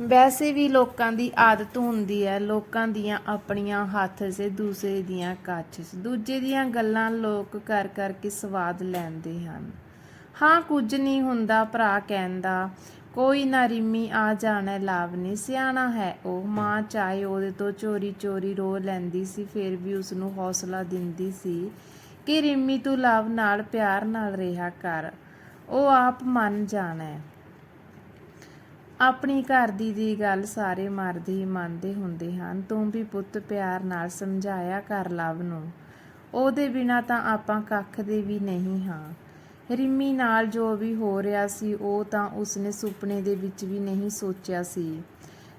ਵੈਸੇ ਵੀ ਲੋਕਾਂ ਦੀ ਆਦਤ ਹੁੰਦੀ ਹੈ, ਲੋਕਾਂ ਦੀਆਂ ਆਪਣੀਆਂ ਹੱਥ 'ਚ ਦੂਸਰੇ ਦੀਆਂ ਕੱਚ ਦੂਜੇ ਦੀਆਂ ਗੱਲਾਂ ਲੋਕ ਕਰ ਕਰ ਕੇ ਸਵਾਦ ਲੈਂਦੇ ਹਨ। ਹਾਂ, ਕੁਝ ਨਹੀਂ ਹੁੰਦਾ ਭਰਾ ਕਹਿੰਦਾ, ਕੋਈ ਨਾ ਰਿਮੀ, ਆ ਜਾਣਾ ਲਾਭ ਨਹੀਂ ਸਿਆਣਾ ਹੈ ਉਹ। ਮਾਂ ਚਾਹੇ ਉਹਦੇ ਤੋਂ ਚੋਰੀ ਚੋਰੀ ਰੋ ਲੈਂਦੀ ਸੀ, ਫਿਰ ਵੀ ਉਸ ਨੂੰ ਹੌਸਲਾ ਦਿੰਦੀ ਸੀ ਕਿ ਰਿੰਮੀ, ਤੂੰ ਲਾਭ ਨਾਲ ਪਿਆਰ ਨਾਲ ਰਿਹਾ ਕਰ। ਉਹ ਆਪ ਮੰਨ ਜਾਣਾ ਆਪਣੀ ਘਰ ਦੀ ਦੀ ਗੱਲ ਸਾਰੇ ਮਰਦ ਹੀ ਮੰਨਦੇ ਹੁੰਦੇ ਹਨ। ਤੂੰ ਵੀ ਪੁੱਤ ਪਿਆਰ ਨਾਲ ਸਮਝਾਇਆ ਕਰ ਲਵ ਨੂੰ। ਉਹਦੇ ਬਿਨਾ ਤਾਂ ਆਪਾਂ ਕੱਖ ਦੇ ਵੀ ਨਹੀਂ ਹਾਂ। ਰਿਮੀ ਨਾਲ ਜੋ ਵੀ ਹੋ ਰਿਹਾ ਸੀ, ਉਹ ਤਾਂ ਉਸਨੇ ਸੁਪਨੇ ਦੇ ਵਿੱਚ ਵੀ ਨਹੀਂ ਸੋਚਿਆ ਸੀ।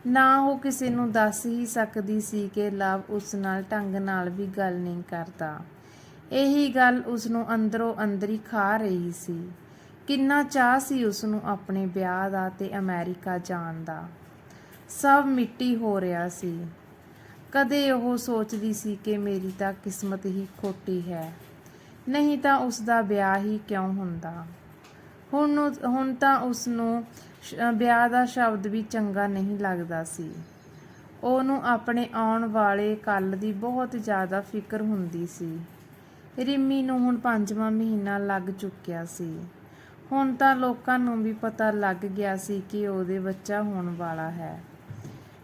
ਨਾ ਉਹ ਕਿਸੇ ਨੂੰ ਦੱਸ ਹੀ ਸਕਦੀ ਸੀ ਕਿ ਲਵ ਉਸ ਨਾਲ ਢੰਗ ਨਾਲ ਵੀ ਗੱਲ ਨਹੀਂ ਕਰਦਾ। ਇਹੀ ਗੱਲ ਉਸ ਨੂੰ ਅੰਦਰੋਂ ਅੰਦਰੀ ਖਾ ਰਹੀ ਸੀ। ਕਿੰਨਾ ਚਾਹ ਸੀ ਉਸ ਨੂੰ ਆਪਣੇ ਵਿਆਹ ਦਾ ਤੇ ਅਮਰੀਕਾ ਜਾਣ ਦਾ। ਸਭ ਮਿੱਟੀ ਹੋ ਰਿਹਾ ਸੀ। ਕਦੇ ਉਹ ਸੋਚਦੀ ਸੀ ਕਿ ਮੇਰੀ ਤਾਂ ਕਿਸਮਤ ਹੀ ਖੋਟੀ ਹੈ। ਨਹੀਂ ਤਾਂ ਉਸ ਦਾ ਵਿਆਹ ਹੀ ਕਿਉਂ ਹੁੰਦਾ? ਹੁਣ ਹੁਣ ਤਾਂ ਉਸ ਨੂੰ ਸ਼- ਵਿਆਹ ਦਾ ਸ਼ਬਦ ਵੀ ਚੰਗਾ ਨਹੀਂ ਲੱਗਦਾ ਸੀ। ਉਹਨੂੰ ਆਪਣੇ ਆਉਣ ਵਾਲੇ ਕੱਲ ਦੀ ਬਹੁਤ ਜ਼ਿਆਦਾ ਫਿਕਰ ਹੁੰਦੀ ਸੀ। ਰਿੰਮੀ ਨੂੰ ਹੁਣ ਪੰਜਵਾਂ ਮਹੀਨਾ ਲੱਗ ਚੁੱਕਿਆ ਸੀ। ਹੁਣ ਤਾਂ ਲੋਕਾਂ ਨੂੰ ਵੀ ਪਤਾ ਲੱਗ ਗਿਆ ਸੀ ਕਿ ਉਹਦੇ ਬੱਚਾ ਹੋਣ ਵਾਲਾ ਹੈ।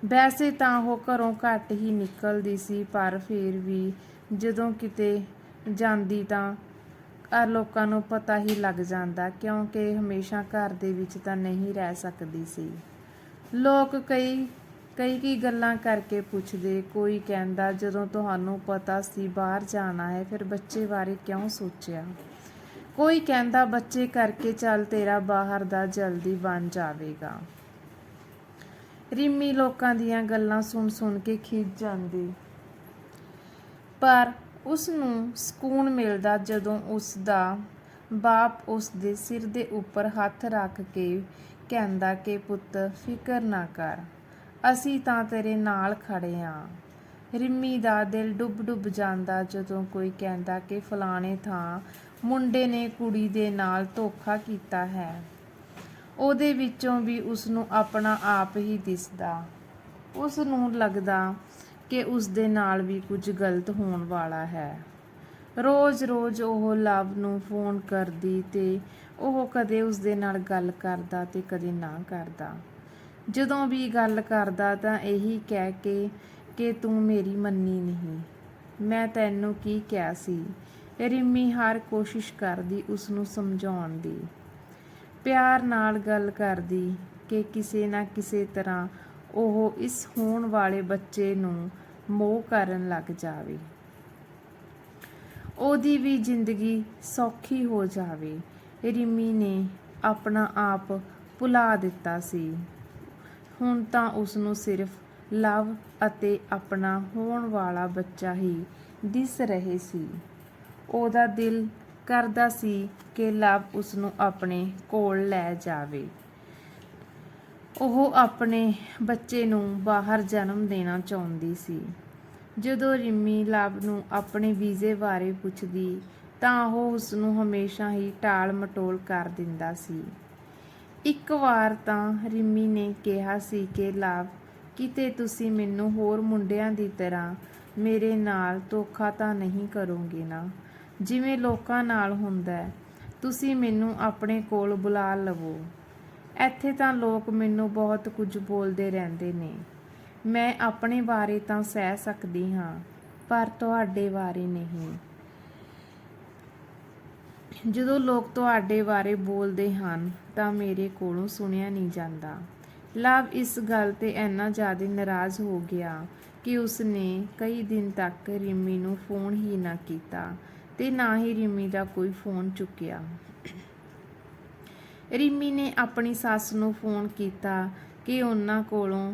ਵੈਸੇ ਤਾਂ ਉਹ ਘਰੋਂ ਘੱਟ ਹੀ ਨਿਕਲਦੀ ਸੀ, ਪਰ ਫਿਰ ਵੀ ਜਦੋਂ ਕਿਤੇ ਜਾਂਦੀ ਤਾਂ ਆ ਲੋਕਾਂ ਨੂੰ ਪਤਾ ਹੀ ਲੱਗ ਜਾਂਦਾ, ਕਿਉਂਕਿ ਹਮੇਸ਼ਾ ਘਰ ਦੇ ਵਿੱਚ ਤਾਂ ਨਹੀਂ ਰਹਿ ਸਕਦੀ ਸੀ। ਲੋਕ ਕਈ ਕਈ ਕੀ ਗੱਲਾਂ ਕਰਕੇ ਪੁੱਛਦੇ, ਕੋਈ ਕਹਿੰਦਾ, ਜਦੋਂ ਤੁਹਾਨੂੰ ਪਤਾ ਸੀ ਬਾਹਰ ਜਾਣਾ ਹੈ, ਫਿਰ ਬੱਚੇ ਬਾਰੇ ਕਿਉਂ ਸੋਚਿਆ? ਕੋਈ ਕਹਿੰਦਾ ਬੱਚੇ ਕਰਕੇ ਚੱਲ, ਤੇਰਾ ਬਾਹਰ ਦਾ ਜਲਦੀ ਬਣ ਜਾਵੇਗਾ। ਰਿਮੀ ਲੋਕਾਂ ਦੀਆਂ ਗੱਲਾਂ ਸੁਣ ਸੁਣ ਕੇ ਖਿੱਚ ਜਾਂਦੀ। ਪਰ ਉਸ ਨੂੰ ਸਕੂਨ ਮਿਲਦਾ ਜਦੋਂ ਉਸ ਦਾ ਬਾਪ ਉਸ ਦੇ ਸਿਰ ਦੇ ਉੱਪਰ ਹੱਥ ਰੱਖ ਕੇ ਕਹਿੰਦਾ ਕਿ, ਪੁੱਤ, ਫਿਕਰ ਨਾ ਕਰ, ਅਸੀਂ ਤਾਂ ਤੇਰੇ ਨਾਲ ਖੜੇ ਆਂ। ਰਿੰਮੀ ਦਾ ਦਿਲ ਡੁੱਬ ਡੁੱਬ ਜਾਂਦਾ ਜਦੋਂ ਕੋਈ ਕਹਿੰਦਾ ਕਿ, ਫਲਾਣੇ ਥਾਂ ਮੁੰਡੇ ਨੇ ਕੁੜੀ ਦੇ ਨਾਲ ਧੋਖਾ ਕੀਤਾ ਹੈ। ਉਹਦੇ ਵਿੱਚੋਂ ਵੀ ਉਸ ਨੂੰ ਆਪਣਾ ਆਪ ਹੀ ਦਿਸਦਾ। ਉਸ ਨੂੰ ਲੱਗਦਾ ਕਿ ਉਸ ਦੇ ਨਾਲ ਵੀ ਕੁਝ ਗਲਤ ਹੋਣ ਵਾਲਾ ਹੈ। ਰੋਜ਼-ਰੋਜ਼ ਉਹ ਲਵ ਨੂੰ ਫੋਨ ਕਰਦੀ ਤੇ ਉਹ ਕਦੇ ਉਸ ਦੇ ਨਾਲ ਗੱਲ ਕਰਦਾ ਤੇ ਕਦੇ ਨਾ ਕਰਦਾ। ਜਦੋਂ ਵੀ ਗੱਲ ਕਰਦਾ ਤਾਂ ਇਹੀ ਕਹਿ ਕੇ ਕਿ ਤੂੰ ਮੇਰੀ ਮੰਨੀ ਨਹੀਂ। ਮੈਂ ਤੈਨੂੰ ਕੀ ਕਿਹਾ ਸੀ? ਰਿਮੀ ਹਰ ਕੋਸ਼ਿਸ਼ ਕਰਦੀ ਉਸ ਨੂੰ ਸਮਝਾਉਣ ਦੀ। ਪਿਆਰ ਨਾਲ ਗੱਲ ਕਰਦੀ ਕਿ ਕਿਸੇ ਨਾ ਕਿਸੇ ਤਰ੍ਹਾਂ ਉਹ ਇਸ ਹੋਣ ਵਾਲੇ ਬੱਚੇ ਨੂੰ ਮੋਹ ਕਰਨ ਲੱਗ ਜਾਵੇ। ਉਹਦੀ ਵੀ ਜ਼ਿੰਦਗੀ ਸੌਖੀ ਹੋ ਜਾਵੇ। ਰਿਮੀ ਨੇ ਆਪਣਾ ਆਪ ਭੁਲਾ ਦਿੱਤਾ ਸੀ। ਹੁਣ ਤਾਂ ਉਸ ਨੂੰ ਸਿਰਫ ਲਵ ਅਤੇ ਆਪਣਾ ਹੋਣ ਵਾਲਾ ਬੱਚਾ ਹੀ ਦਿਸ ਰਹੇ ਸੀ। ਉਹਦਾ ਦਿਲ ਕਰਦਾ ਸੀ ਕਿ ਲਵ ਉਸ ਨੂੰ ਆਪਣੇ ਕੋਲ ਲੈ ਜਾਵੇ। ਉਹ ਆਪਣੇ ਬੱਚੇ ਨੂੰ ਬਾਹਰ ਜਨਮ ਦੇਣਾ ਚਾਹੁੰਦੀ ਸੀ। ਜਦੋਂ ਰਿਮੀ ਲਵ ਨੂੰ ਆਪਣੇ ਵੀਜ਼ੇ ਬਾਰੇ ਪੁੱਛਦੀ, ਤਾਂ ਉਹ ਉਸ ਨੂੰ ਹਮੇਸ਼ਾ ਹੀ ਟਾਲ ਮਟੋਲ ਕਰ ਦਿੰਦਾ ਸੀ। ਇੱਕ ਵਾਰ ਤਾਂ ਰਿਮੀ ਨੇ ਕਿਹਾ ਸੀ ਕਿ ਲਵ ਕਿਤੇ ਤੁਸੀਂ ਮੈਨੂੰ ਹੋਰ ਮੁੰਡਿਆਂ ਦੀ ਤਰ੍ਹਾਂ ਮੇਰੇ ਨਾਲ ਧੋਖਾ ਤਾਂ ਨਹੀਂ ਕਰੋਗੇ ਨਾ? ਜਿਵੇਂ ਲੋਕਾਂ ਨਾਲ ਹੁੰਦਾ ਤੁਸੀਂ ਮੈਨੂੰ ਆਪਣੇ ਕੋਲ ਬੁਲਾ ਲਵੋ। ਇੱਥੇ ਤਾਂ ਲੋਕ ਮੈਨੂੰ ਬਹੁਤ ਕੁਝ ਬੋਲਦੇ ਰਹਿੰਦੇ ਨੇ। ਮੈਂ ਆਪਣੇ ਬਾਰੇ ਤਾਂ ਸਹਿ ਸਕਦੀ ਹਾਂ, ਪਰ ਤੁਹਾਡੇ ਬਾਰੇ ਨਹੀਂ। ਜਦੋਂ ਲੋਕ ਤੁਹਾਡੇ ਬਾਰੇ ਬੋਲਦੇ ਹਨ, ਤਾਂ ਮੇਰੇ ਕੋਲੋਂ ਸੁਣਿਆ ਨਹੀਂ ਜਾਂਦਾ। ਲਵ, ਇਸ ਗੱਲ ਤੇ ਇੰਨਾ ਜ਼ਿਆਦਾ ਨਾਰਾਜ਼ ਹੋ ਗਿਆ ਕਿ ਉਸਨੇ ਕਈ ਦਿਨ ਤੱਕ ਰਿਮੀ ਨੂੰ ਫੋਨ ਹੀ ਨਾ ਕੀਤਾ। ਤੇ ਨਾ ਹੀ ਰਿਮੀ ਦਾ ਕੋਈ ਫੋਨ ਚੁੱਕਿਆ। ਰਿਮੀ ਨੇ ਆਪਣੀ ਸੱਸ ਨੂੰ ਫੋਨ ਕੀਤਾ ਕਿ ਉਹਨਾਂ ਕੋਲੋਂ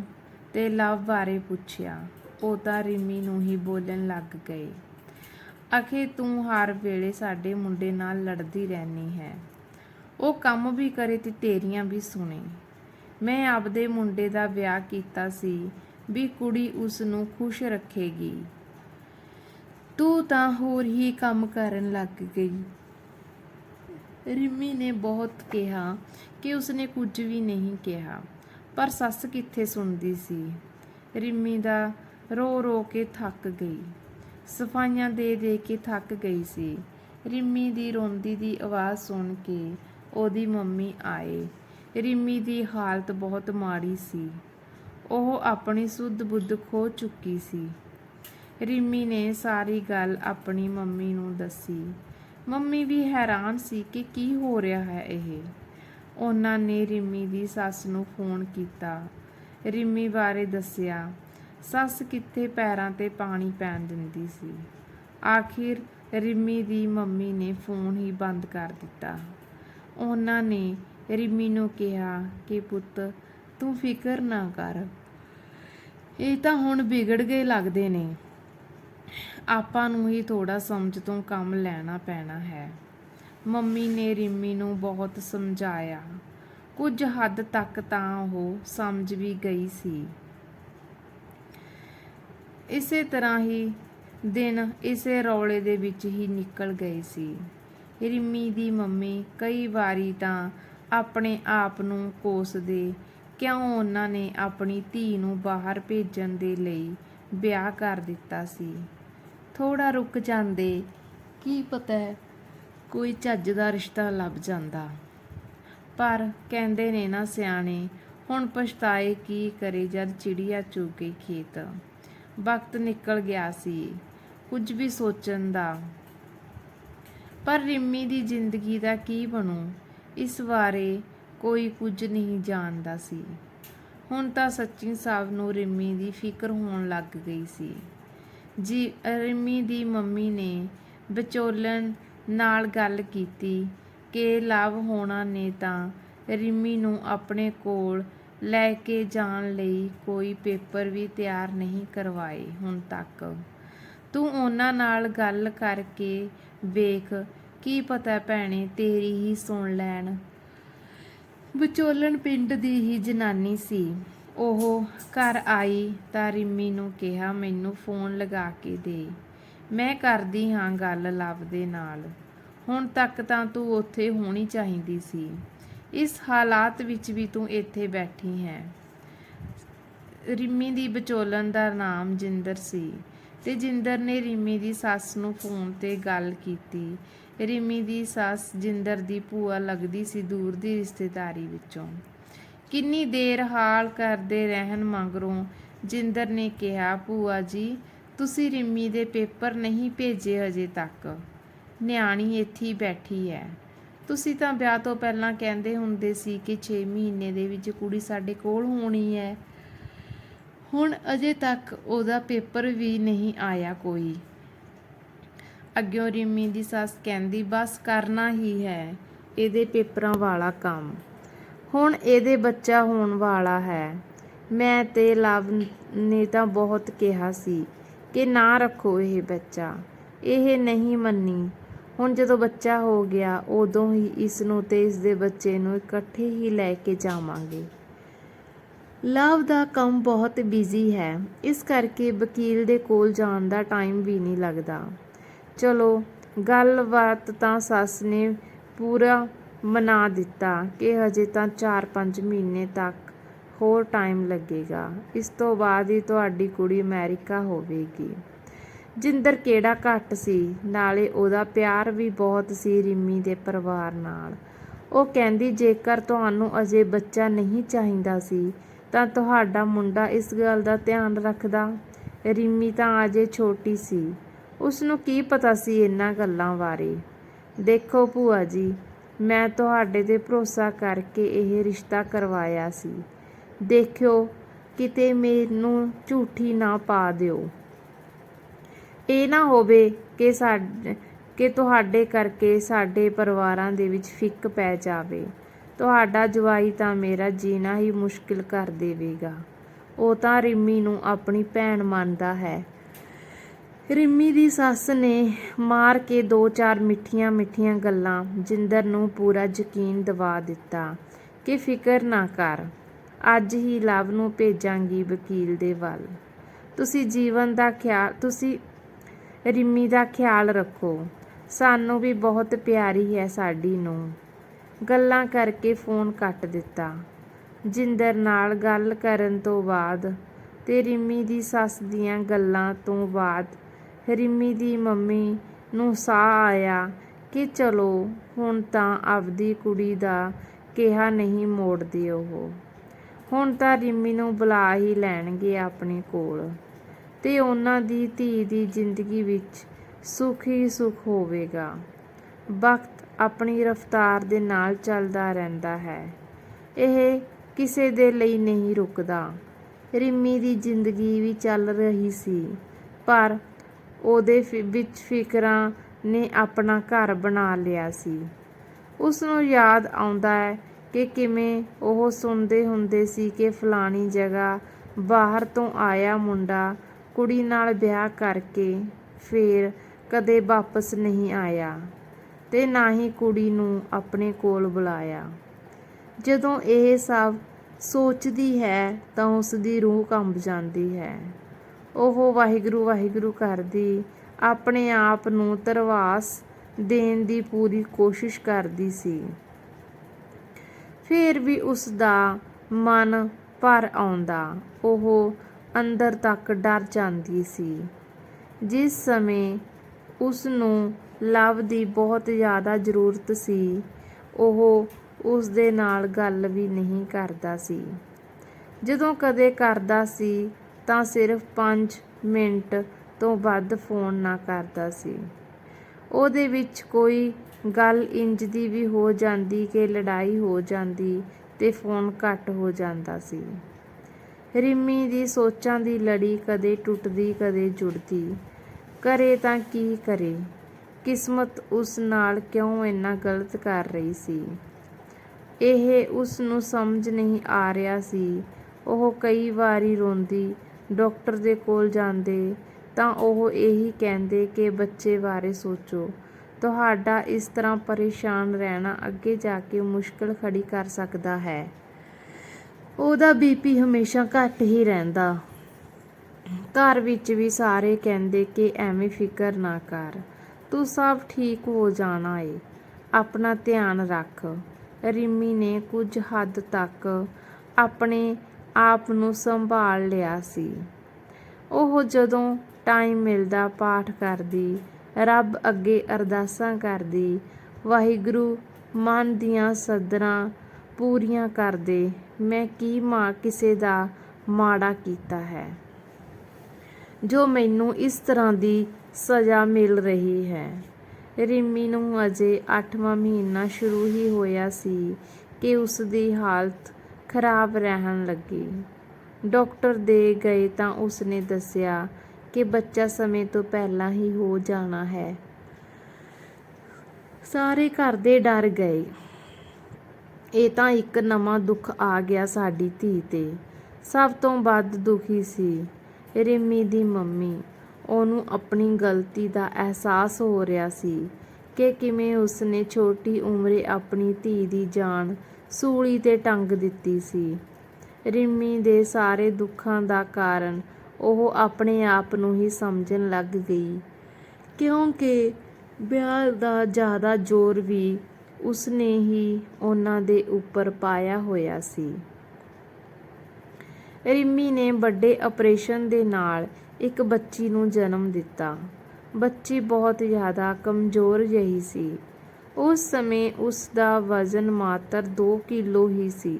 ਤੇ ਲਵ ਬਾਰੇ ਪੁੱਛਿਆ। ਉਹ ਤਾਂ ਰਿਮੀ ਨੂੰ ਹੀ ਬੋਲਣ ਲੱਗ ਗਏ। ਅਖੇ, ਤੂੰ ਹਰ ਵੇਲੇ ਸਾਡੇ ਮੁੰਡੇ ਨਾਲ ਲੜਦੀ ਰਹਿਨੀ ਹੈ। ਉਹ ਕੰਮ ਵੀ ਕਰੇ ਤੇ ਤੇਰੀਆਂ ਵੀ ਸੁਣੇ। ਮੈਂ ਆਪਦੇ ਮੁੰਡੇ ਦਾ ਵਿਆਹ ਕੀਤਾ ਸੀ ਵੀ ਕੁੜੀ ਉਸ ਨੂੰ ਖੁਸ਼ ਰੱਖੇਗੀ। ਤੂੰ ਤਾਂ ਹੋਰ ਹੀ ਕੰਮ ਕਰਨ ਲੱਗ ਗਈ। ਰਿਮੀ ਨੇ ਬਹੁਤ ਕਿਹਾ ਕਿ ਉਸਨੇ ਕੁਝ ਵੀ ਨਹੀਂ ਕਿਹਾ, ਪਰ ਸੱਸ ਕਿੱਥੇ ਸੁਣਦੀ ਸੀ? ਰਿਮੀ ਦਾ ਰੋ ਰੋ ਕੇ ਥੱਕ ਗਈ। ਸਫਾਈਆਂ ਦੇ ਦੇ ਕੇ ਥੱਕ ਗਈ ਸੀ। ਰਿਮੀ ਦੀ ਰੋਂਦੀ ਦੀ ਆਵਾਜ਼ ਸੁਣ ਕੇ ਉਹਦੀ ਮੰਮੀ ਆਏ। ਰਿੰਮੀ ਦੀ ਹਾਲਤ ਬਹੁਤ ਮਾੜੀ ਸੀ। ਉਹ ਆਪਣੀ ਸੁੱਧ ਬੁੱਧ ਖੋ ਚੁੱਕੀ ਸੀ। ਰਿਮੀ ਨੇ ਸਾਰੀ ਗੱਲ ਆਪਣੀ ਮੰਮੀ ਨੂੰ ਦੱਸੀ। ਮੰਮੀ ਵੀ ਹੈਰਾਨ ਸੀ ਕਿ ਕੀ ਹੋ ਰਿਹਾ ਹੈ ਇਹ। ਉਹਨਾਂ ਨੇ ਰਿਮੀ ਦੀ ਸੱਸ ਨੂੰ ਫੋਨ ਕੀਤਾ। ਰਿਮੀ ਬਾਰੇ ਦੱਸਿਆ, ਸੱਸ ਕਿੱਥੇ ਪੈਰਾਂ ਤੇ ਪਾਣੀ ਪੈਣ ਦਿੰਦੀ ਸੀ। ਆਖਿਰ ਰਿਮੀ ਦੀ ਮੰਮੀ ਨੇ ਫੋਨ ਹੀ ਬੰਦ ਕਰ ਦਿੱਤਾ। ਉਹਨਾਂ ਨੇ ਰਿਮੀ ਨੂੰ ਕਿਹਾ ਕਿ, ਪੁੱਤ, ਤੂੰ ਫਿਕਰ ਨਾ ਕਰ। ਇਹ ਤਾਂ ਹੁਣ ਵਿਗੜ ਗਏ ਲੱਗਦੇ ਨੇ। ਆਪਾਂ ਨੂੰ ਹੀ ਥੋੜਾ ਸਮਝ ਤੋਂ ਕੰਮ ਲੈਣਾ ਪੈਣਾ ਹੈ। ਮੰਮੀ ਨੇ ਰਿੰਮੀ ਨੂੰ ਬਹੁਤ ਸਮਝਾਇਆ। ਕੁਝ ਹੱਦ ਤੱਕ ਤਾਂ ਉਹ ਸਮਝ ਵੀ ਗਈ ਸੀ। ਇਸੇ ਤਰ੍ਹਾਂ ਹੀ ਦਿਨ ਇਸੇ ਰੌਲੇ ਦੇ ਵਿੱਚ ਹੀ ਨਿਕਲ ਗਏ ਸੀ। ਰਿੰਮੀ ਦੀ ਮੰਮੀ ਕਈ ਵਾਰੀ ਤਾਂ ਆਪਣੇ ਆਪ ਨੂੰ ਕੋਸਦੇ ਕਿਉਂ ਉਹਨਾਂ ਨੇ ਆਪਣੀ ਧੀ ਨੂੰ ਬਾਹਰ ਭੇਜਣ ਦੇ ਲਈ ਵਿਆਹ ਕਰ ਦਿੱਤਾ ਸੀ। ਥੋੜਾ ਰੁਕ ਜਾਂਦੇ। ਕੀ ਪਤਾ ਕੋਈ ਚੱਜ ਦਾ ਰਿਸ਼ਤਾ ਲੱਭ ਜਾਂਦਾ। ਪਰ ਕਹਿੰਦੇ ਨੇ ਨਾ ਸਿਆਣੇ ਹੁਣ ਪਛਤਾਏ ਕੀ ਕਰੇ ਜਦ ਚਿੜੀਆ ਗਈ ਖੇਤ। ਵਕਤ ਨਿਕਲ ਗਿਆ ਸੀ ਕੁਝ ਵੀ ਸੋਚਣ ਦਾ। ਪਰ ਰਿੰਮੀ ਦੀ ਜ਼ਿੰਦਗੀ ਦਾ ਕੀ ਬਣੂ? ਇਸ ਬਾਰੇ ਕੋਈ ਕੁਝ ਨਹੀਂ ਜਾਣਦਾ ਸੀ। ਹੁਣ ਤਾਂ ਸੱਚੀ ਸਾਹਿਬ ਨੂੰ ਰਿੰਮੀ ਦੀ ਫਿਕਰ ਹੋਣ ਲੱਗ ਗਈ ਸੀ। ਜੀ ਰਿੰਮੀ ਦੀ ਮੰਮੀ ਨੇ ਵਿਚੋਲਨ ਨਾਲ ਗੱਲ ਕੀਤੀ ਕਿ ਲਵ ਹੋਣਾ ਨੇ ਤਾਂ ਰਿਮੀ ਨੂੰ ਆਪਣੇ ਕੋਲ ਲੈ ਕੇ ਜਾਣ ਲਈ ਕੋਈ ਪੇਪਰ ਵੀ ਤਿਆਰ ਨਹੀਂ ਕਰਵਾਏ ਹੁਣ ਤੱਕ। ਤੂੰ ਉਹਨਾਂ ਨਾਲ ਗੱਲ ਕਰਕੇ ਵੇਖ, ਕੀ ਪਤਾ ਭੈਣੇ ਤੇਰੀ ਹੀ ਸੁਣ ਲੈਣ। ਵਿਚੋਲਨ ਪਿੰਡ ਦੀ ਹੀ ਜਨਾਨੀ ਸੀ। ਉਹ ਘਰ ਆਈ ਤਾਂ ਰਿੰਮੀ ਨੂੰ ਕਿਹਾ, ਮੈਨੂੰ ਫੋਨ ਲਗਾ ਕੇ ਦੇ। ਮੈਂ ਕਰਦੀ ਹਾਂ ਗੱਲ ਲਵ ਦੇ ਨਾਲ। ਹੁਣ ਤੱਕ ਤਾਂ ਤੂੰ ਉੱਥੇ ਹੋਣੀ ਚਾਹੀਦੀ ਸੀ। ਇਸ ਹਾਲਾਤ ਵਿੱਚ ਵੀ ਤੂੰ ਇੱਥੇ ਬੈਠੀ ਹੈ। ਰਿੰਮੀ ਦੀ ਵਿਚੋਲਨ ਦਾ ਨਾਮ ਜਿੰਦਰ ਸੀ ਤੇ ਜਿੰਦਰ ਨੇ ਰਿੰਮੀ ਦੀ ਸੱਸ ਨੂੰ ਫੋਨ ਤੇ ਗੱਲ ਕੀਤੀ। ਰਿੰਮੀ ਦੀ ਸੱਸ ਜਿੰਦਰ ਦੀ ਭੂਆ ਲੱਗਦੀ ਸੀ ਦੂਰ ਦੀ ਰਿਸ਼ਤੇਦਾਰੀ ਵਿੱਚੋਂ। ਕਿੰਨੀ ਦੇਰ ਹਾਲ ਕਰਦੇ ਰਹਿਣ ਮਗਰੋਂ ਜਿੰਦਰ ਨੇ ਕਿਹਾ, ਭੂਆ ਜੀ, ਤੁਸੀਂ ਰਿੰਮੀ ਦੇ ਪੇਪਰ ਨਹੀਂ ਭੇਜੇ ਅਜੇ ਤੱਕ। ਨਿਆਣੀ ਇੱਥੇ ਬੈਠੀ ਹੈ। ਤੁਸੀਂ ਤਾਂ ਵਿਆਹ ਤੋਂ ਪਹਿਲਾਂ ਕਹਿੰਦੇ ਹੁੰਦੇ ਸੀ ਕਿ 6 ਮਹੀਨੇ ਦੇ ਵਿੱਚ ਕੁੜੀ ਸਾਡੇ ਕੋਲ ਹੋਣੀ ਹੈ। ਹੁਣ ਅਜੇ ਤੱਕ ਉਹਦਾ ਪੇਪਰ ਵੀ ਨਹੀਂ ਆਇਆ ਕੋਈ। ਅੱਗਿਓਂ ਰਿਮੀ ਦੀ ਸੱਸ ਕਹਿੰਦੀ, ਬਸ ਕਰਨਾ ਹੀ ਹੈ, ਇਹਦੇ ਪੇਪਰਾਂ ਵਾਲਾ ਕੰਮ। ਹੁਣ ਇਹਦੇ ਬੱਚਾ ਹੋਣ ਵਾਲਾ ਹੈ। ਮੈਂ ਤੇ ਲਵ ਨੇ ਤਾਂ ਬਹੁਤ ਕਿਹਾ ਸੀ ਕਿ ਨਾ ਰੱਖੋ ਇਹ ਬੱਚਾ। ਇਹ ਨਹੀਂ ਮੰਨੀ। ਹੁਣ ਜਦੋਂ ਬੱਚਾ ਹੋ ਗਿਆ, ਉਦੋਂ ਹੀ ਇਸ ਨੂੰ ਤੇ ਇਸ ਦੇ ਬੱਚੇ ਨੂੰ ਇਕੱਠੇ ਹੀ ਲੈ ਕੇ ਜਾਵਾਂਗੇ। ਲਵ ਦਾ ਕੰਮ ਬਹੁਤ ਬਿਜ਼ੀ ਹੈ। ਇਸ ਕਰਕੇ ਵਕੀਲ ਦੇ ਕੋਲ ਜਾਣ ਦਾ ਟਾਈਮ ਵੀ ਨਹੀਂ ਲੱਗਦਾ। ਚਲੋ, ਗੱਲਬਾਤ ਤਾਂ ਸੱਸ ਨੇ ਪੂਰਾ ਮਨਾ ਦਿੱਤਾ ਕਿ ਹਜੇ ਤਾਂ 4-5 ਮਹੀਨੇ ਤੱਕ ਹੋਰ ਟਾਈਮ ਲੱਗੇਗਾ। ਇਸ ਤੋਂ ਬਾਅਦ ਹੀ ਤੁਹਾਡੀ ਕੁੜੀ ਅਮਰੀਕਾ ਹੋਵੇਗੀ। ਜਿੰਦਰ ਕਿਹੜਾ ਘੱਟ ਸੀ? ਨਾਲੇ ਉਹਦਾ ਪਿਆਰ ਵੀ ਬਹੁਤ ਸੀ ਰਿੰਮੀ ਦੇ ਪਰਿਵਾਰ ਨਾਲ। ਉਹ ਕਹਿੰਦੀ, ਜੇਕਰ ਤੁਹਾਨੂੰ ਅਜੇ ਬੱਚਾ ਨਹੀਂ ਚਾਹੀਦਾ ਸੀ, ਤਾਂ ਤੁਹਾਡਾ ਮੁੰਡਾ ਇਸ ਗੱਲ ਦਾ ਧਿਆਨ ਰੱਖਦਾ। ਰਿੰਮੀ ਤਾਂ ਅਜੇ ਛੋਟੀ ਸੀ। ਉਸ ਨੂੰ ਕੀ ਪਤਾ ਸੀ ਇਹਨਾਂ ਗੱਲਾਂ ਬਾਰੇ? ਦੇਖੋ ਭੂਆ ਜੀ ਮੈਂ ਤੁਹਾਡੇ ਤੇ ਭਰੋਸਾ ਕਰਕੇ ਇਹ ਰਿਸ਼ਤਾ ਕਰਵਾਇਆ ਸੀ। ਦੇਖਿਓ, ਕਿਤੇ ਮੈਨੂੰ ਝੂਠੀ ਨਾ ਪਾ ਦਿਓ। ਇਹ ਨਾ ਹੋਵੇ ਕਿ ਸਾਡੇ, ਕਿ ਤੁਹਾਡੇ ਕਰਕੇ ਸਾਡੇ ਪਰਿਵਾਰਾਂ ਦੇ ਵਿੱਚ ਫਿੱਕ ਪੈ ਜਾਵੇ। ਤੁਹਾਡਾ ਜਵਾਈ ਤਾਂ ਮੇਰਾ ਜੀਣਾ ਹੀ ਮੁਸ਼ਕਿਲ ਕਰ ਦੇਵੇਗਾ। ਉਹ ਤਾਂ ਰਿਮੀ ਨੂੰ ਆਪਣੀ ਭੈਣ ਮੰਨਦਾ ਹੈ। ਰਿੰਮੀ ਦੀ ਸੱਸ ਨੇ ਮਾਰ ਕੇ ਦੋ ਚਾਰ ਮਿੱਠੀਆਂ ਮਿੱਠੀਆਂ ਗੱਲਾਂ ਜਿੰਦਰ ਨੂੰ ਪੂਰਾ ਯਕੀਨ ਦਿਵਾ ਦਿੱਤਾ ਕਿ ਫਿਕਰ ਨਾ ਕਰ, ਅੱਜ ਹੀ ਲਵ ਨੂੰ ਭੇਜਾਂਗੀ ਵਕੀਲ ਦੇ ਵੱਲ। ਤੁਸੀਂ ਜੀਵਨ ਦਾ ਖਿਆਲ, ਤੁਸੀਂ ਰਿੰਮੀ ਦਾ ਖਿਆਲ ਰੱਖੋ, ਸਾਨੂੰ ਵੀ ਬਹੁਤ ਪਿਆਰੀ ਹੈ ਸਾਡੀ ਨੂੰ ਗੱਲਾਂ ਕਰਕੇ ਫੋਨ ਕੱਟ ਦਿੱਤਾ। ਜਿੰਦਰ ਨਾਲ ਗੱਲ ਕਰਨ ਤੋਂ ਬਾਅਦ ਤੇ ਰਿੰਮੀ ਦੀ ਸੱਸ ਦੀਆਂ ਗੱਲਾਂ ਤੋਂ ਬਾਅਦ ਰਿੰਮੀ ਦੀ ਮੰਮੀ ਨੂੰ ਸਾਹ ਆਇਆ ਕਿ ਚਲੋ, ਹੁਣ ਤਾਂ ਆਪਦੀ ਕੁੜੀ ਦਾ ਕਿਹਾ ਨਹੀਂ ਮੋੜਦੇ ਉਹ। ਹੁਣ ਤਾਂ ਰਿੰਮੀ ਨੂੰ ਬੁਲਾ ਹੀ ਲੈਣਗੇ ਆਪਣੇ ਕੋਲ ਤੇ ਉਹਨਾਂ ਦੀ ਧੀ ਦੀ ਜ਼ਿੰਦਗੀ ਵਿੱਚ ਸੁੱਖ ਹੀ ਸੁੱਖ ਹੋਵੇਗਾ। ਵਕਤ ਆਪਣੀ ਰਫ਼ਤਾਰ ਦੇ ਨਾਲ ਚੱਲਦਾ ਰਹਿੰਦਾ ਹੈ। ਇਹ ਕਿਸੇ ਦੇ ਲਈ ਨਹੀਂ ਰੁਕਦਾ। ਰਿੰਮੀ ਦੀ ਜ਼ਿੰਦਗੀ ਵੀ ਚੱਲ ਰਹੀ ਸੀ, ਪਰ ਉਹਦੇ ਫਿ- ਵਿੱਚ ਫਿਕਰਾਂ ਨੇ ਆਪਣਾ ਘਰ ਬਣਾ ਲਿਆ ਸੀ। ਉਸ ਨੂੰ ਯਾਦ ਆਉਂਦਾ ਹੈ ਕਿ ਕਿਵੇਂ ਉਹ ਸੁਣਦੇ ਹੁੰਦੇ ਸੀ ਕਿ ਫਲਾਣੀ ਜਗ੍ਹਾ ਬਾਹਰ ਤੋਂ ਆਇਆ ਮੁੰਡਾ ਕੁੜੀ ਨਾਲ ਵਿਆਹ ਕਰਕੇ ਫੇਰ ਕਦੇ ਵਾਪਸ ਨਹੀਂ ਆਇਆ ਤੇ ਨਾ ਹੀ ਕੁੜੀ ਨੂੰ ਆਪਣੇ ਕੋਲ ਬੁਲਾਇਆ। ਜਦੋਂ ਇਹ ਸਭ ਸੋਚਦੀ ਹੈ ਤਾਂ ਉਸ ਦੀ ਰੂਹ ਕੰਬ ਜਾਂਦੀ ਹੈ। ਉਹ ਵਾਹਿਗੁਰੂ ਵਾਹਿਗੁਰੂ ਕਰਦੀ, ਆਪਣੇ ਆਪ ਨੂੰ ਤਰਵਾਸ ਦੇਣ ਦੀ ਪੂਰੀ ਕੋਸ਼ਿਸ਼ ਕਰਦੀ ਸੀ। ਫਿਰ ਵੀ ਉਸ ਦਾ ਮਨ ਭਰ ਆਉਂਦਾ। ਉਹ ਅੰਦਰ ਤੱਕ ਡਰ ਜਾਂਦੀ ਸੀ। ਜਿਸ ਸਮੇਂ ਉਸ ਨੂੰ ਲਵ ਦੀ ਬਹੁਤ ਜ਼ਿਆਦਾ ਜ਼ਰੂਰਤ ਸੀ, ਉਹ ਉਸ ਦੇ ਨਾਲ ਗੱਲ ਵੀ ਨਹੀਂ ਕਰਦਾ ਸੀ। ਜਦੋਂ ਕਦੇ ਕਰਦਾ ਸੀ ਤਾਂ ਸਿਰਫ 5 ਮਿੰਟ ਤੋਂ ਵੱਧ ਫੋਨ ਨਾ ਕਰਦਾ ਸੀ। ਉਹਦੇ ਵਿੱਚ ਕੋਈ ਗੱਲ ਇੰਜ ਦੀ ਵੀ ਹੋ ਜਾਂਦੀ ਕਿ ਲੜਾਈ ਹੋ ਜਾਂਦੀ ਤੇ ਫੋਨ ਘੱਟ ਹੋ ਜਾਂਦਾ ਸੀ। ਰਿਮੀ ਦੀ ਸੋਚਾਂ ਦੀ ਲੜੀ ਕਦੇ ਟੁੱਟਦੀ, ਕਦੇ ਜੁੜਦੀ। ਕਰੇ ਤਾਂ ਕੀ ਕਰੇ? ਕਿਸਮਤ ਉਸ ਨਾਲ ਕਿਉਂ ਇੰਨਾ ਗਲਤ ਕਰ ਰਹੀ ਸੀ? ਇਹ ਉਸ ਨੂੰ ਸਮਝ ਨਹੀਂ ਆ ਰਿਹਾ ਸੀ। ਉਹ ਕਈ ਵਾਰੀ ਰੋਂਦੀ ਡਾਕਟਰ ਦੇ ਕੋਲ ਜਾਂਦੇ, ਤਾਂ ਉਹ ਇਹੀ ਕਹਿੰਦੇ ਕਿ, ਬੱਚੇ ਬਾਰੇ ਸੋਚੋ। ਤੁਹਾਡਾ ਇਸ ਤਰ੍ਹਾਂ ਪਰੇਸ਼ਾਨ ਰਹਿਣਾ ਅੱਗੇ ਜਾ ਕੇ ਮੁਸ਼ਕਲ ਖੜੀ ਕਰ ਸਕਦਾ ਹੈ। ਉਹਦਾ ਬੀਪੀ ਹਮੇਸ਼ਾ ਘੱਟ ਹੀ ਰਹਿੰਦਾ। ਘਰ ਵਿੱਚ ਵੀ ਸਾਰੇ ਕਹਿੰਦੇ ਕਿ, ਐਵੇਂ ਫਿਕਰ ਨਾ ਕਰ। ਤੂੰ ਸਭ ਠੀਕ ਹੋ ਜਾਣਾ ਏ। ਆਪਣਾ ਧਿਆਨ ਰੱਖ। ਰਿਮੀ ਨੇ ਕੁਝ ਹੱਦ ਤੱਕ ਆਪਣੇ ਆਪ ਨੂੰ ਸੰਭਾਲ ਲਿਆ ਸੀ। ਉਹ ਜਦੋਂ ਟਾਈਮ ਮਿਲਦਾ ਪਾਠ ਕਰਦੀ, ਰੱਬ ਅੱਗੇ ਅਰਦਾਸਾਂ ਕਰਦੀ, ਵਾਹਿਗੁਰੂ ਮਨ ਦੀਆਂ ਸਦਰਾਂ ਪੂਰੀਆਂ ਕਰਦੇ, ਮੈਂ ਕੀ ਮਾਂ ਕਿਸੇ ਦਾ ਮਾੜਾ ਕੀਤਾ ਹੈ? ਜੋ ਮੈਨੂੰ ਇਸ ਤਰ੍ਹਾਂ ਦੀ ਸਜ਼ਾ ਮਿਲ ਰਹੀ ਹੈ। ਰਿਮੀ ਨੂੰ ਅਜੇ 8ਵਾਂ ਮਹੀਨਾ ਸ਼ੁਰੂ ਹੀ ਹੋਇਆ ਸੀ ਕਿ ਉਸ ਦੀ ਹਾਲਤ ਖਰਾਬ ਰਹਿਣ ਲੱਗੀ। ਡਾਕਟਰ ਦੇ ਗਏ ਤਾਂ ਉਸ ਨੇ ਦੱਸਿਆ ਕਿ ਬੱਚਾ ਸਮੇਂ ਤੋਂ ਪਹਿਲਾਂ ਹੀ ਹੋ ਜਾਣਾ ਹੈ। ਸਾਰੇ ਘਰ ਦੇ ਡਰ ਗਏ। ਇਹ ਤਾਂ ਇੱਕ ਨਵਾਂ ਦੁੱਖ ਆ ਗਿਆ ਸਾਡੀ ਧੀ ਤੇ। ਸਭ ਤੋਂ ਵੱਧ ਦੁਖੀ ਸੀ ਰਿਮੀ ਦੀ ਮੰਮੀ। ਉਹਨੂੰ ਆਪਣੀ ਗਲਤੀ ਦਾ ਅਹਿਸਾਸ ਹੋ ਰਿਹਾ ਸੀ ਕਿ ਕਿਵੇਂ ਉਸਨੇ ਛੋਟੀ ਉਮਰੇ ਆਪਣੀ ਧੀ ਦੀ ਜਾਨ ਸੂਲੀ ਤੇ ਟੰਗ ਦਿੱਤੀ ਸੀ। ਰਿੰਮੀ ਦੇ ਸਾਰੇ ਦੁੱਖਾਂ ਦਾ ਕਾਰਨ ਉਹ ਆਪਣੇ ਆਪ ਨੂੰ ਹੀ ਸਮਝਣ ਲੱਗ ਗਈ। ਕਿਉਂਕਿ ਵਿਆਹ ਦਾ ਜ਼ਿਆਦਾ ਜ਼ੋਰ ਵੀ ਉਸਨੇ ਹੀ ਉਹਨਾਂ ਦੇ ਉੱਪਰ ਪਾਇਆ ਹੋਇਆ ਸੀ। ਰਿੰਮੀ ਨੇ ਵੱਡੇ ਆਪਰੇਸ਼ਨ ਦੇ ਨਾਲ ਇੱਕ ਬੱਚੀ ਨੂੰ ਜਨਮ ਦਿੱਤਾ। ਬੱਚੀ ਬਹੁਤ ਜ਼ਿਆਦਾ ਕਮਜ਼ੋਰ ਜਿਹੀ ਸੀ। ਉਸ ਸਮੇਂ ਉਸ ਦਾ ਵਜ਼ਨ ਮਾਤਰ 2 ਕਿਲੋ ਹੀ ਸੀ।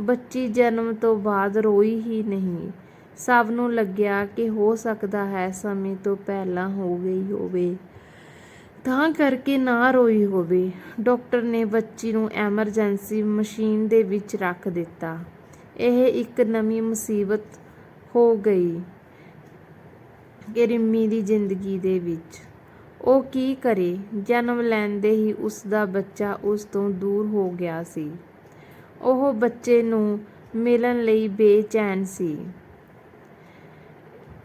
ਬੱਚੀ ਜਨਮ ਤੋਂ ਬਾਅਦ ਰੋਈ ਹੀ ਨਹੀਂ। ਸਭ ਨੂੰ ਲੱਗਿਆ ਕਿ ਹੋ ਸਕਦਾ ਹੈ ਸਮੇਂ ਤੋਂ ਪਹਿਲਾਂ ਹੋ ਗਈ ਹੋਵੇ। ਤਾਂ ਕਰਕੇ ਨਾ ਰੋਈ ਹੋਵੇ। ਡਾਕਟਰ ਨੇ ਬੱਚੀ ਨੂੰ ਐਮਰਜੈਂਸੀ ਮਸ਼ੀਨ ਦੇ ਵਿੱਚ ਰੱਖ ਦਿੱਤਾ। ਇਹ ਇੱਕ ਨਵੀਂ ਮੁਸੀਬਤ ਹੋ ਗਈ। ਕਿ ਰਿੰਮੀ ਦੀ ਜ਼ਿੰਦਗੀ ਦੇ ਵਿੱਚ। ਉਹ ਕੀ ਕਰੇ? ਜਨਮ ਲੈਂਦੇ ਹੀ ਉਸ ਦਾ ਬੱਚਾ ਉਸ ਤੋਂ ਦੂਰ ਹੋ ਗਿਆ ਸੀ। ਉਹ ਬੱਚੇ ਨੂੰ ਮਿਲਣ ਲਈ ਬੇਚੈਨ ਸੀ।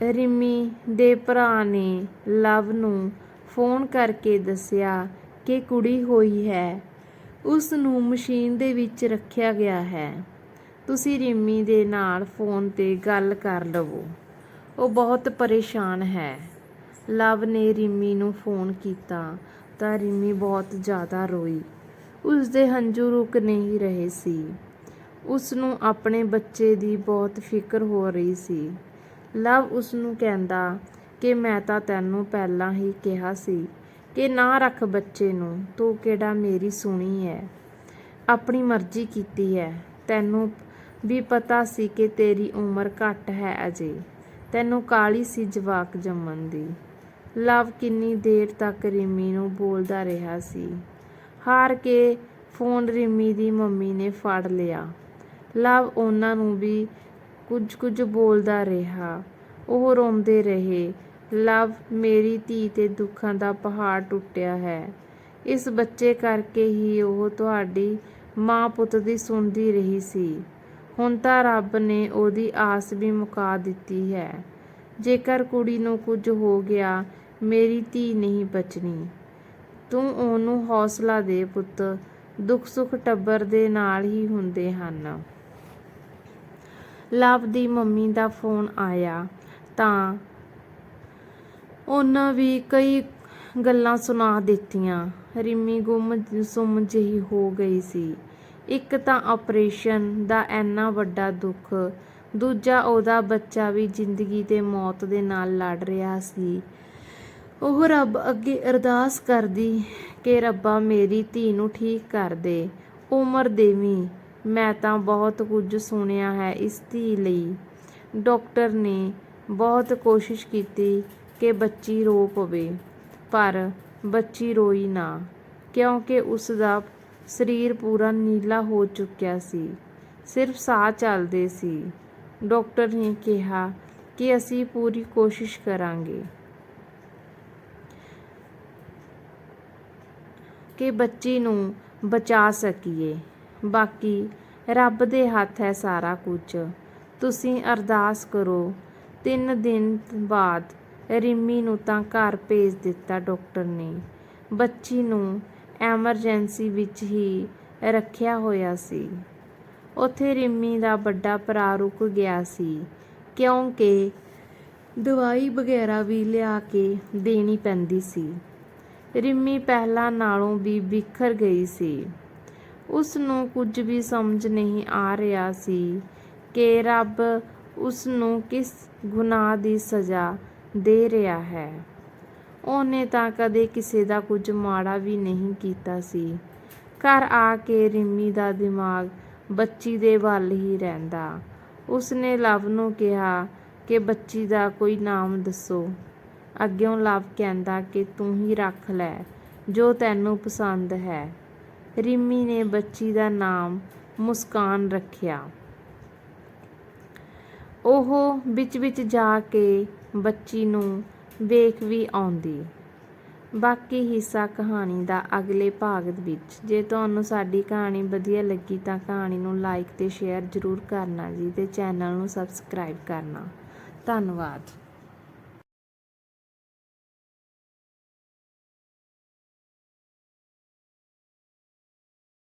ਰਿਮੀ ਦੇ ਭਰਾ ਨੇ ਲਵ ਨੂੰ ਫੋਨ ਕਰਕੇ ਦੱਸਿਆ ਕਿ ਕੁੜੀ ਹੋਈ ਹੈ। ਉਸ ਨੂੰ ਮਸ਼ੀਨ ਦੇ ਵਿੱਚ ਰੱਖਿਆ ਗਿਆ ਹੈ। ਤੁਸੀਂ ਰਿਮੀ ਦੇ ਨਾਲ ਫੋਨ ਤੇ ਗੱਲ ਕਰ ਲਵੋ। ਉਹ ਬਹੁਤ ਪਰੇਸ਼ਾਨ ਹੈ। ਲਵ ਨੇ ਰਿੰਮੀ ਨੂੰ ਫੋਨ ਕੀਤਾ ਤਾਂ ਰਿਮੀ ਬਹੁਤ ਜ਼ਿਆਦਾ ਰੋਈ। ਉਸ ਦੇ ਹੰਝੂ ਰੁਕ ਨਹੀਂ ਰਹੇ ਸੀ। ਉਸ ਨੂੰ ਆਪਣੇ ਬੱਚੇ ਦੀ ਬਹੁਤ ਫਿਕਰ ਹੋ ਰਹੀ ਸੀ। ਲਵ ਉਸ ਨੂੰ ਕਹਿੰਦਾ ਕਿ ਮੈਂ ਤਾਂ ਤੈਨੂੰ ਪਹਿਲਾਂ ਹੀ ਕਿਹਾ ਸੀ ਕਿ ਨਾ ਰੱਖ ਬੱਚੇ ਨੂੰ, ਤੂੰ ਕਿਹੜਾ ਮੇਰੀ ਸੁਣੀ ਹੈ ਆਪਣੀ ਮਰਜ਼ੀ ਕੀਤੀ ਹੈ ਤੈਨੂੰ ਵੀ ਪਤਾ ਸੀ ਕਿ ਤੇਰੀ ਉਮਰ ਘੱਟ ਹੈ ਅਜੇ। ਤੈਨੂੰ ਕਾਲੀ ਸੀ ਜਵਾਕ ਜੰਮਣ ਦੀ। ਲਵ ਕਿੰਨੀ ਦੇਰ ਤੱਕ ਰਿਮੀ ਨੂੰ ਬੋਲਦਾ ਰਿਹਾ ਸੀ। ਹਾਰ ਕੇ ਫੋਨ ਰਿਮੀ ਦੀ ਮੰਮੀ ਨੇ ਫੜ ਲਿਆ। ਲਵ ਉਹਨਾਂ ਨੂੰ ਵੀ ਕੁਝ ਕੁਝ ਬੋਲਦਾ ਰਿਹਾ। ਉਹ ਰੋਂਦੇ ਰਹੇ, ਲਵ, ਮੇਰੀ ਧੀ ਤੇ ਦੁੱਖਾਂ ਦਾ ਪਹਾੜ ਟੁੱਟਿਆ ਹੈ। ਇਸ ਬੱਚੇ ਕਰਕੇ ਹੀ ਉਹ ਤੁਹਾਡੀ ਮਾਂ ਪੁੱਤ ਦੀ ਸੁਣਦੀ ਰਹੀ ਸੀ। ਹੁਣ ਤਾਂ ਰੱਬ ਨੇ ਉਹਦੀ ਆਸ ਵੀ ਮੁਕਾ ਦਿੱਤੀ ਹੈ। ਜੇਕਰ ਕੁੜੀ ਨੂੰ ਕੁਝ ਹੋ ਗਿਆ, ਮੇਰੀ ਧੀ ਨਹੀਂ ਬਚਣੀ। ਤੂੰ ਉਹਨੂੰ ਹੌਸਲਾ ਦੇ ਪੁੱਤ ਦੁੱਖ ਸੁੱਖ ਟੱਬਰ ਦੇ ਨਾਲ ਹੀ ਹੁੰਦੇ ਹਨ। ਲਵ ਦੀ ਮੰਮੀ ਦਾ ਫੋਨ ਆਇਆ ਤਾਂ ਉਹਨਾਂ ਵੀ ਕਈ ਗੱਲਾਂ ਸੁਣਾ ਦਿੱਤੀਆਂ। ਰਿਮੀ ਗੁੰਮ ਸੁੰਮ ਜਿਹੀ ਹੋ ਗਈ ਸੀ। ਇੱਕ ਤਾਂ ਆਪਰੇਸ਼ਨ ਦਾ ਐਨਾ ਵੱਡਾ ਦੁੱਖ ਦੂਜਾ ਉਹਦਾ ਬੱਚਾ ਵੀ ਜ਼ਿੰਦਗੀ ਤੇ ਮੌਤ ਦੇ ਨਾਲ ਲੜ ਰਿਹਾ ਸੀ। ਉਹ ਰੱਬ ਅੱਗੇ ਅਰਦਾਸ ਕਰਦੀ ਕਿ ਰੱਬਾ ਮੇਰੀ ਧੀ ਨੂੰ ਠੀਕ ਕਰ ਦੇ। ਉਮਰ ਦੇਵੀ, ਮੈਂ ਤਾਂ ਬਹੁਤ ਕੁਝ ਸੁਣਿਆ ਹੈ ਇਸ ਧੀ ਲਈ। ਡਾਕਟਰ ਨੇ ਬਹੁਤ ਕੋਸ਼ਿਸ਼ ਕੀਤੀ ਕਿ ਬੱਚੀ ਰੋ ਪਵੇ, ਪਰ ਬੱਚੀ ਰੋਈ ਨਾ, ਕਿਉਂਕਿ ਉਸ ਦਾ ਸਰੀਰ ਪੂਰਾ ਨੀਲਾ ਹੋ ਚੁੱਕਿਆ ਸੀ। ਸਿਰਫ ਸਾਹ ਚੱਲਦੇ ਸੀ। ਡਾਕਟਰ ਨੇ ਕਿਹਾ ਕਿ ਅਸੀਂ ਪੂਰੀ ਕੋਸ਼ਿਸ਼ ਕਰਾਂਗੇ ਕਿ ਬੱਚੀ ਨੂੰ ਬਚਾ ਸਕੀਏ। ਬਾਕੀ ਰੱਬ ਦੇ ਹੱਥ ਹੈ ਸਾਰਾ ਕੁਝ। ਤੁਸੀਂ ਅਰਦਾਸ ਕਰੋ। ਤਿੰਨ ਦਿਨ ਬਾਅਦ ਰਿਮੀ ਨੂੰ ਤਾਂ ਘਰ ਭੇਜ ਦਿੱਤਾ ਡਾਕਟਰ ਨੇ। ਬੱਚੀ ਨੂੰ ਐਮਰਜੈਂਸੀ ਵਿੱਚ ਹੀ ਰੱਖਿਆ ਹੋਇਆ ਸੀ। ਉੱਥੇ ਰਿਮੀ ਦਾ ਵੱਡਾ ਭਰਾ ਰੁਕ ਗਿਆ ਸੀ। ਕਿਉਂਕਿ ਦਵਾਈ ਵਗੈਰਾ ਵੀ ਲਿਆ ਕੇ ਦੇਣੀ ਪੈਂਦੀ ਸੀ। ਰਿਮੀ ਪਹਿਲਾਂ ਨਾਲੋਂ ਵੀ ਬਿਖਰ ਗਈ ਸੀ। ਉਸ ਨੂੰ ਕੁਝ ਵੀ ਸਮਝ ਨਹੀਂ ਆ ਰਿਹਾ ਸੀ ਕਿ ਰੱਬ ਉਸ ਨੂੰ ਕਿਸ ਗੁਨਾਹ ਦੀ ਸਜ਼ਾ ਦੇ ਰਿਹਾ ਹੈ। ਉਹਨੇ ਤਾਂ ਕਦੇ ਕਿਸੇ ਦਾ ਕੁਝ ਮਾੜਾ ਵੀ ਨਹੀਂ ਕੀਤਾ ਸੀ। ਘਰ ਆ ਕੇ ਰਿਮੀ ਦਾ ਦਿਮਾਗ ਬੱਚੀ ਦੇ ਵੱਲ ਹੀ ਰਹਿੰਦਾ। ਉਸਨੇ ਲਵ ਨੂੰ ਕਿਹਾ ਕਿ ਬੱਚੀ ਦਾ ਕੋਈ ਨਾਮ ਦੱਸੋ। ਅੱਗਿਓਂ ਲਵ ਕਹਿੰਦਾ ਕਿ ਤੂੰ ਹੀ ਰੱਖ ਲੈ, ਜੋ ਤੈਨੂੰ ਪਸੰਦ ਹੈ। ਰਿਮੀ ਨੇ ਬੱਚੀ ਦਾ ਨਾਮ ਮੁਸਕਾਨ ਰੱਖਿਆ। ਉਹ ਵਿੱਚ ਵਿੱਚ ਜਾ ਕੇ ਬੱਚੀ ਨੂੰ ਵੇਖ ਵੀ ਆਉਂਦੀ। ਬਾਕੀ ਹਿੱਸਾ ਕਹਾਣੀ ਦਾ ਅਗਲੇ ਭਾਗ ਵਿੱਚ। ਜੇ ਤੁਹਾਨੂੰ ਸਾਡੀ ਕਹਾਣੀ ਵਧੀਆ ਲੱਗੀ ਤਾਂ ਕਹਾਣੀ ਨੂੰ ਲਾਈਕ ਤੇ ਸ਼ੇਅਰ ਜ਼ਰੂਰ ਕਰਨਾ ਜੀ ਤੇ ਚੈਨਲ ਨੂੰ ਸਬਸਕ੍ਰਾਈਬ ਕਰਨਾ। ਧੰਨਵਾਦ।